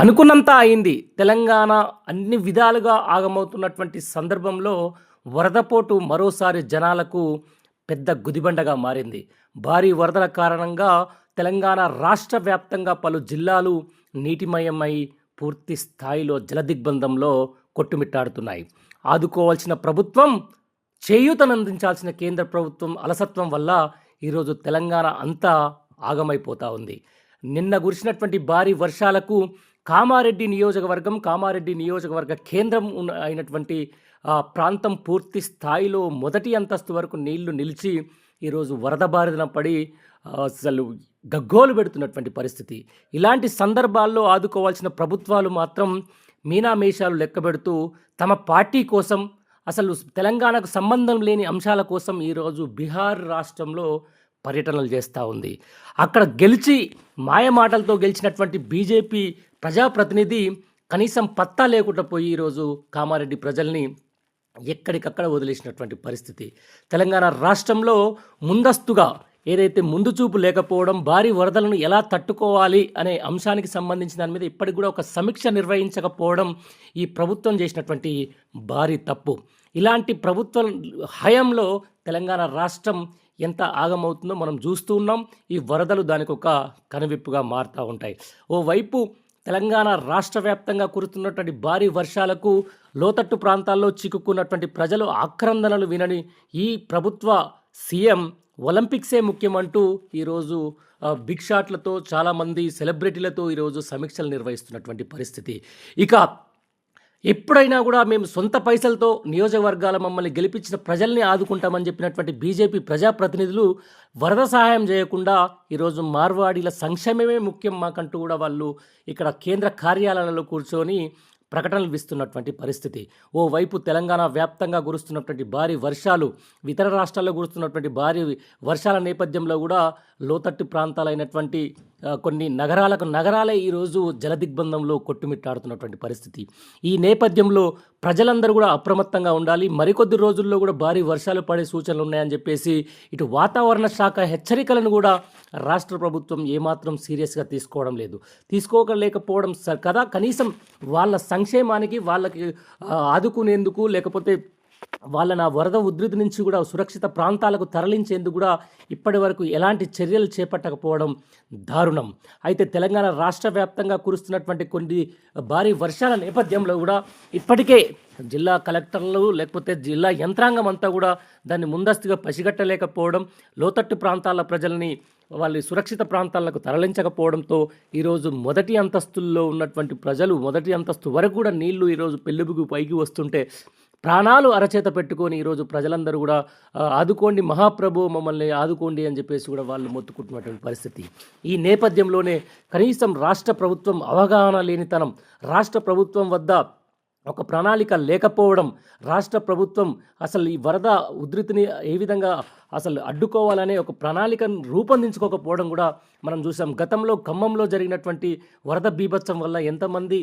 అనుకున్నంత అయింది. తెలంగాణ అన్ని విధాలుగా ఆగమవుతున్నటువంటి సందర్భంలో వరదపోటు మరోసారి జనాలకు పెద్ద గుదిబండగా మారింది. భారీ వరదల కారణంగా తెలంగాణ రాష్ట్ర వ్యాప్తంగా పలు జిల్లాలు నీటిమయమై పూర్తి స్థాయిలో జలదిగ్బంధంలో కొట్టుమిట్టాడుతున్నాయి. ఆదుకోవాల్సిన ప్రభుత్వం చేయూతనందించాల్సిన కేంద్ర ప్రభుత్వం అలసత్వం వల్ల ఈరోజు తెలంగాణ అంతా ఆగమైపోతా ఉంది. నిన్న కురిసినటువంటి భారీ వర్షాలకు కామారెడ్డి నియోజకవర్గం కామారెడ్డి నియోజకవర్గ కేంద్రం ఉన్న అయినటువంటి ప్రాంతం పూర్తి స్థాయిలో మొదటి అంతస్తు వరకు నీళ్ళు నిలిచి ఈరోజు వరద బారిన పడి అసలు గగ్గోలు పెడుతున్నటువంటి పరిస్థితి. ఇలాంటి సందర్భాల్లో ఆదుకోవాల్సిన ప్రభుత్వాలు మాత్రం మీనామేషాలు లెక్కబెడుతూ తమ పార్టీ కోసం అసలు తెలంగాణకు సంబంధం లేని అంశాల కోసం ఈరోజు బీహార్ రాష్ట్రంలో పర్యటనలు చేస్తూ ఉంది. అక్కడ గెలిచి మాయమాటలతో గెలిచినటువంటి బీజేపీ ప్రజాప్రతినిధి కనీసం పత్తా లేకుండా పోయి ఈరోజు కామారెడ్డి ప్రజల్ని ఎక్కడికక్కడ వదిలేసినటువంటి పరిస్థితి. తెలంగాణ రాష్ట్రంలో ముందస్తుగా ఏదైతే ముందు చూపు లేకపోవడం భారీ వరదలను ఎలా తట్టుకోవాలి అనే అంశానికి సంబంధించిన దాని మీద ఇప్పటికి కూడా ఒక సమీక్ష నిర్వహించకపోవడం ఈ ప్రభుత్వం చేసినటువంటి భారీ తప్పు. ఇలాంటి ప్రభుత్వం హయంలో తెలంగాణ రాష్ట్రం ఎంత ఆగమవుతుందో మనం చూస్తూ ఉన్నాం. ఈ వరదలు దానికి ఒక కనువిప్పుగా మారుతూ ఉంటాయి. ఓవైపు తెలంగాణ రాష్ట్ర వ్యాప్తంగా కురుతున్నటువంటి భారీ వర్షాలకు లోతట్టు ప్రాంతాల్లో చిక్కుకున్నటువంటి ప్రజలు ఆక్రందనలు వినని ఈ ప్రభుత్వ సీఎం ఒలింపిక్సే ముఖ్యమంటూ ఈరోజు బిగ్ షాట్లతో చాలామంది సెలబ్రిటీలతో ఈరోజు సమీక్షలు నిర్వహిస్తున్నటువంటి పరిస్థితి. ఇక ఎప్పుడైనా కూడా మేము సొంత పైసలతో నియోజకవర్గాల మమ్మల్ని గెలిపించిన ప్రజల్ని ఆదుకుంటామని చెప్పినటువంటి బీజేపీ ప్రజాప్రతినిధులు వరద సహాయం చేయకుండా ఈరోజు మార్వాడీల సంక్షేమమే ముఖ్యం మాకంటూ కూడా వాళ్ళు ఇక్కడ కేంద్ర కార్యాలయాలలో కూర్చొని ప్రకటనలు ఇస్తున్నటువంటి పరిస్థితి. ఓవైపు తెలంగాణ వ్యాప్తంగా కురుస్తున్నటువంటి భారీ వర్షాలు ఇతర రాష్ట్రాల్లో కురుస్తున్నటువంటి భారీ వర్షాల నేపథ్యంలో కూడా లోతట్టు ప్రాంతాలైనటువంటి కొన్ని నగరాలకు నగరాలే ఈరోజు జలదిగ్బంధంలో కొట్టుమిట్టాడుతున్నటువంటి పరిస్థితి. ఈ నేపథ్యంలో ప్రజలందరూ కూడా అప్రమత్తంగా ఉండాలి. మరికొద్ది రోజుల్లో కూడా భారీ వర్షాలు పడే సూచనలు ఉన్నాయని చెప్పేసి ఇటు వాతావరణ శాఖ హెచ్చరికలను కూడా రాష్ట్ర ప్రభుత్వం ఏమాత్రం సీరియస్గా తీసుకోవడం లేదు. తీసుకోలేకపోవడం కదా? కనీసం వాళ్ళ సంక్షేమానికి వాళ్ళకి ఆదుకునేందుకు లేకపోతే వాళ్ళని ఆ వరద ఉధృతి నుంచి కూడా సురక్షిత ప్రాంతాలకు తరలించేందుకు కూడా ఇప్పటి వరకు ఎలాంటి చర్యలు చేపట్టకపోవడం దారుణం. అయితే తెలంగాణ రాష్ట్ర వ్యాప్తంగా కురుస్తున్నటువంటి కొన్ని భారీ వర్షాల నేపథ్యంలో కూడా ఇప్పటికే జిల్లా కలెక్టర్లు లేకపోతే జిల్లా యంత్రాంగం అంతా కూడా దాన్ని ముందస్తుగా పసిగట్టలేకపోవడం లోతట్టు ప్రాంతాల ప్రజల్ని వాళ్ళ సురక్షిత ప్రాంతాలకు తరలించకపోవడంతో ఈరోజు మొదటి అంతస్తుల్లో ఉన్నటువంటి ప్రజలు మొదటి అంతస్తు వరకు కూడా నీళ్ళు ఈరోజు పెళ్ళిబుకు పైకి వస్తుంటే ప్రాణాలు అరచేత పెట్టుకొని ఈరోజు ప్రజలందరూ కూడా ఆదుకోండి మహాప్రభు మమ్మల్ని ఆదుకోండి అని చెప్పేసి కూడా వాళ్ళు మొత్తుకుంటున్నటువంటి పరిస్థితి. ఈ నేపథ్యంలోనే కనీసం రాష్ట్ర ప్రభుత్వం అవగాహన లేనితనం రాష్ట్ర ప్రభుత్వం వద్ద ఒక ప్రణాళిక లేకపోవడం రాష్ట్ర ప్రభుత్వం అసలు ఈ వరద ఉధృతిని ఏ విధంగా అసలు అడ్డుకోవాలనే ఒక ప్రణాళికను రూపొందించుకోకపోవడం కూడా మనం చూసాం. గతంలో ఖమ్మంలో జరిగినటువంటి వరద బీభత్సం వల్ల ఎంతమంది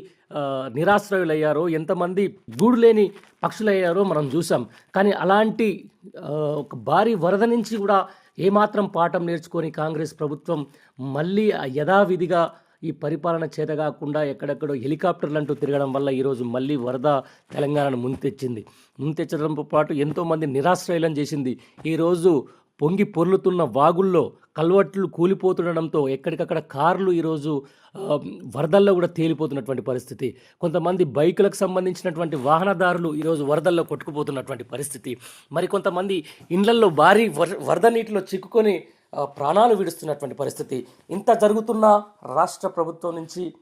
నిరాశ్రయులయ్యారో ఎంతమంది గూడు లేని పక్షులయ్యారో మనం చూసాం. కానీ అలాంటి ఒక భారీ వరద నుంచి కూడా ఏమాత్రం పాఠం నేర్చుకొని కాంగ్రెస్ ప్రభుత్వం మళ్ళీ యథావిధిగా ఈ పరిపాలన చేతగాకుండా ఎక్కడెక్కడో హెలికాప్టర్లు అంటూ తిరగడం వల్ల ఈరోజు మళ్ళీ వరద తెలంగాణను ముంతెచ్చింది. ముంతెచ్చడంతో పాటు ఎంతోమంది నిరాశ్రయలం చేసింది. ఈరోజు పొంగి పొర్లుతున్న వాగుల్లో కల్వట్లు కూలిపోతుండడంతో ఎక్కడికక్కడ కార్లు ఈరోజు వరదల్లో కూడా తేలిపోతున్నటువంటి పరిస్థితి. కొంతమంది బైకులకు సంబంధించినటువంటి వాహనదారులు ఈరోజు వరదల్లో కొట్టుకుపోతున్నటువంటి పరిస్థితి. మరి కొంతమంది ఇండ్లల్లో భారీ వర- వరద నీటిలో చిక్కుకొని ప్రాణాలు విడుస్తున్నటువంటి పరిస్థితి. ఇంత జరుగుతున్నా రాష్ట్ర ప్రభుత్వం నుంచి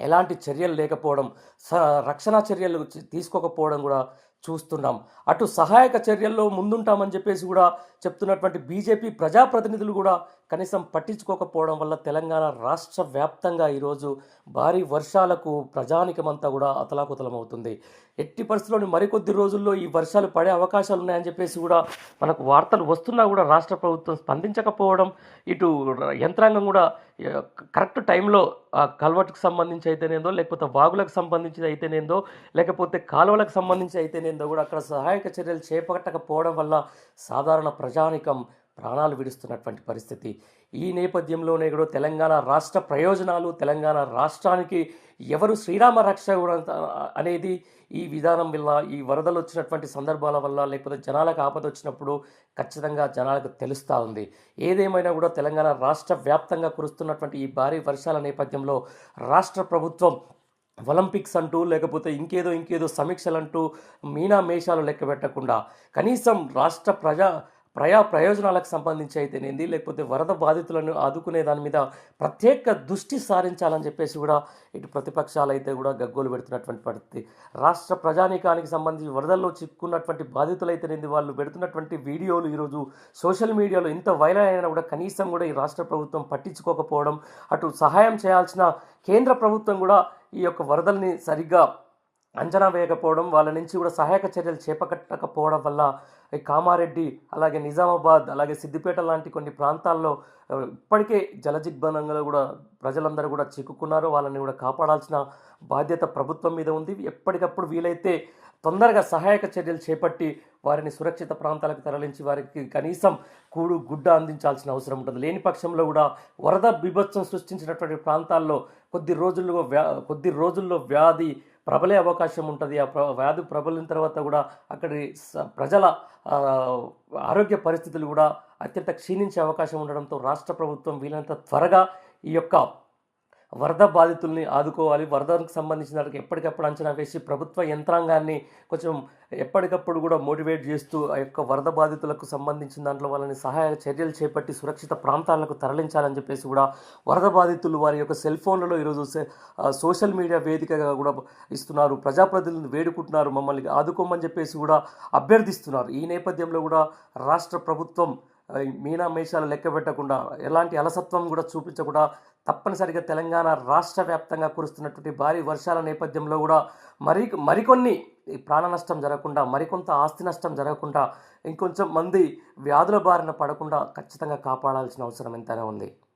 ఎలాంటి చర్యలు లేకపోవడం స రక్షణ చర్యలు తీసుకోకపోవడం కూడా చూస్తున్నాం. అటు సహాయక చర్యల్లో ముందుంటామని చెప్పేసి కూడా చెప్తున్నటువంటి బీజేపీ ప్రజాప్రతినిధులు కూడా కనీసం పట్టించుకోకపోవడం వల్ల తెలంగాణ రాష్ట్ర వ్యాప్తంగా ఈరోజు భారీ వర్షాలకు ప్రజానికమంతా కూడా అతలాకుతలమవుతుంది. ఎట్టి పరిస్థితుల్లోని మరికొద్ది రోజుల్లో ఈ వర్షాలు పడే అవకాశాలు ఉన్నాయని చెప్పేసి కూడా మనకు వార్తలు వస్తున్నా కూడా రాష్ట్ర ప్రభుత్వం స్పందించకపోవడం ఇటు యంత్రాంగం కూడా కరెక్ట్ టైంలో ఆ కల్వర్ట్కి సంబంధించి అయితేనేందో లేకపోతే వాగులకు సంబంధించి అయితేనేందో లేకపోతే కాలువలకు సంబంధించి అయితేనే అయితేనేందో కూడా అక్కడ సహాయక చర్యలు చేపట్టకపోవడం వల్ల సాధారణ ప్రజానికం ప్రాణాలు విడుస్తున్నటువంటి పరిస్థితి. ఈ నేపథ్యంలోనే కూడా తెలంగాణ రాష్ట్ర ప్రయోజనాలు తెలంగాణ రాష్ట్రానికి ఎవరు శ్రీరామ రక్ష అనేది ఈ విధానం వల్ల ఈ వరదలు వచ్చినటువంటి సందర్భాల వల్ల లేకపోతే జనాలకు ఆపద వచ్చినప్పుడు ఖచ్చితంగా జనాలకు తెలుస్తూ ఉంది. ఏదేమైనా కూడా తెలంగాణ రాష్ట్ర వ్యాప్తంగా కురుస్తున్నటువంటి ఈ భారీ వర్షాల నేపథ్యంలో రాష్ట్ర ప్రభుత్వం ఒలింపిక్స్ అంటూ లేకపోతే ఇంకేదో ఇంకేదో సమీక్షలు అంటూ మీనా మేషాలు లెక్క పెట్టకుండా కనీసం రాష్ట్ర ప్రజా ప్రయా ప్రయోజనాలకు సంబంధించి అయితేనేంది లేకపోతే వరద బాధితులను ఆదుకునే దాని మీద ప్రత్యేక దృష్టి సారించాలని చెప్పేసి కూడా ఇటు ప్రతిపక్షాలు అయితే కూడా గగ్గోలు పెడుతున్నటువంటి పరిస్థితి. రాష్ట్ర ప్రజానీకానికి సంబంధించి వరదల్లో చిక్కున్నటువంటి బాధితులు అయితేనేంది వాళ్ళు పెడుతున్నటువంటి వీడియోలు ఈరోజు సోషల్ మీడియాలో ఇంత వైరల్ అయినా కూడా కనీసం కూడా ఈ రాష్ట్ర ప్రభుత్వం పట్టించుకోకపోవడం అటు సహాయం చేయాల్సిన కేంద్ర ప్రభుత్వం కూడా ఈ యొక్క వరదల్ని సరిగ్గా అంచనా వేయకపోవడం వాళ్ళ నుంచి కూడా సహాయక చర్యలు చేపట్టకపోవడం వల్ల ఈ కామారెడ్డి అలాగే నిజామాబాద్ అలాగే సిద్దిపేట లాంటి కొన్ని ప్రాంతాల్లో ఇప్పటికే జలజిగ్బంధంగా కూడా ప్రజలందరూ కూడా చిక్కుకున్నారు. వాళ్ళని కూడా కాపాడాల్సిన బాధ్యత ప్రభుత్వం మీద ఉంది. ఎప్పటికప్పుడు వీలైతే తొందరగా సహాయక చర్యలు చేపట్టి వారిని సురక్షిత ప్రాంతాలకు తరలించి వారికి కనీసం కూడు గుడ్డ అందించాల్సిన అవసరం ఉంటుంది. లేని పక్షంలో కూడా వరద బీభత్సం సృష్టించినటువంటి ప్రాంతాల్లో కొద్ది రోజుల్లో వ్యా కొద్ది రోజుల్లో వ్యాధి ప్రబలే అవకాశం ఉంటుంది. ఆ ప్ర వ్యాధి ప్రబలిన తర్వాత కూడా అక్కడి ప్రజల ఆరోగ్య పరిస్థితులు కూడా అత్యంత క్షీణించే అవకాశం ఉండడంతో రాష్ట్ర ప్రభుత్వం వీలైనంత త్వరగా ఈ యొక్క వరద బాధితుల్ని ఆదుకోవాలి. వరదకు సంబంధించిన వాళ్ళకి ఎప్పటికప్పుడు అంచనా వేసి ప్రభుత్వ యంత్రాంగాన్ని కొంచెం ఎప్పటికప్పుడు కూడా మోటివేట్ చేస్తూ ఆ యొక్క వరద బాధితులకు సంబంధించిన దాంట్లో వాళ్ళని సహాయ చర్యలు చేపట్టి సురక్షిత ప్రాంతాలకు తరలించాలని చెప్పేసి కూడా వరద బాధితులు వారి యొక్క సెల్ ఫోన్లలో ఈరోజు సోషల్ మీడియా వేదికగా కూడా ఇస్తున్నారు. ప్రజాప్రతినిధులను వేడుకుంటున్నారు. మమ్మల్ని ఆదుకోమని చెప్పేసి కూడా అభ్యర్థిస్తున్నారు. ఈ నేపథ్యంలో కూడా రాష్ట్ర ప్రభుత్వం మీనా మేషాలు లెక్క పెట్టకుండా ఎలాంటి అలసత్వం కూడా చూపించకుండా తప్పనిసరిగా తెలంగాణ రాష్ట్ర వ్యాప్తంగా కురుస్తున్నటువంటి భారీ వర్షాల నేపథ్యంలో కూడా మరి మరికొన్ని ఈ ప్రాణ నష్టం జరగకుండా మరికొంత ఆస్తి నష్టం జరగకుండా ఇంకొంచెం మంది వ్యాధుల బారిన పడకుండా ఖచ్చితంగా కాపాడాల్సిన అవసరం ఎంతైనా ఉంది.